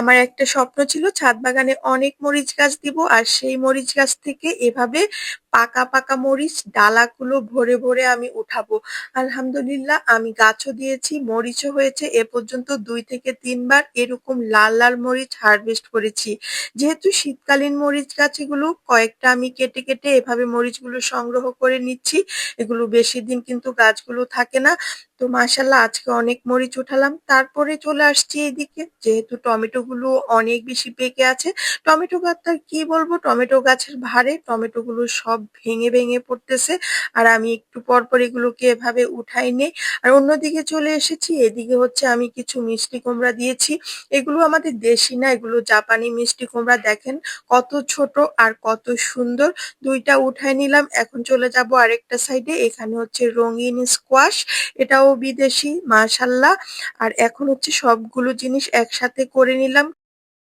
আমার একটা স্বপ্ন ছিল ছাদ বাগানে অনেক মরিচ গাছ দিব, আর সেই মরিচ গাছ থেকে এভাবে পাকা পাকা মরিচ ডালাগুলো ভরে ভরে আমি উঠাবো। আলহামদুলিল্লাহ, আমি গাছও দিয়েছি, মরিচও হয়েছে। এ পর্যন্ত দুই থেকে তিনবার এরকম লাল লাল মরিচ হারভেস্ট করেছি। যেহেতু শীতকালীন মরিচ গাছ, এগুলো কয়েকটা আমি কেটে কেটে এভাবে মরিচগুলো সংগ্রহ করে নিচ্ছি। এগুলো বেশি দিন কিন্তু গাছগুলো থাকে না। তো মাশাল্লাহ আজকে অনেক মরিচ উঠালাম। তারপরে চলে আসছি এদিকে। যেহেতু টমেটো গুলো অনেক বেশি পেকে আছে, টমেটো গাছটা কি বলব? টমেটো গাছের ভারে টমেটো গুলো সব ভেঙে ভেঙে পড়তেছে। আর আমি একটু পর পর এগুলোকে এভাবে উঠাই নেই। আর অন্যদিকে চলে এসেছি, এদিকে হচ্ছে আমি কিছু মিষ্টি কুমড়া দিয়েছি। এগুলো আমাদের দেশি না, এগুলো জাপানি মিষ্টি কুমড়া, দেখেন কত ছোট আর কত সুন্দর। দুইটা উঠাই নিলাম, এখন চলে যাব আরেকটা সাইডে এখানে হচ্ছে রঙিন স্কোয়াশ এটাও বিদেশি মাশাল্লাহ। আর এখন হচ্ছে সবগুলো জিনিস একসাথে করে নিলাম।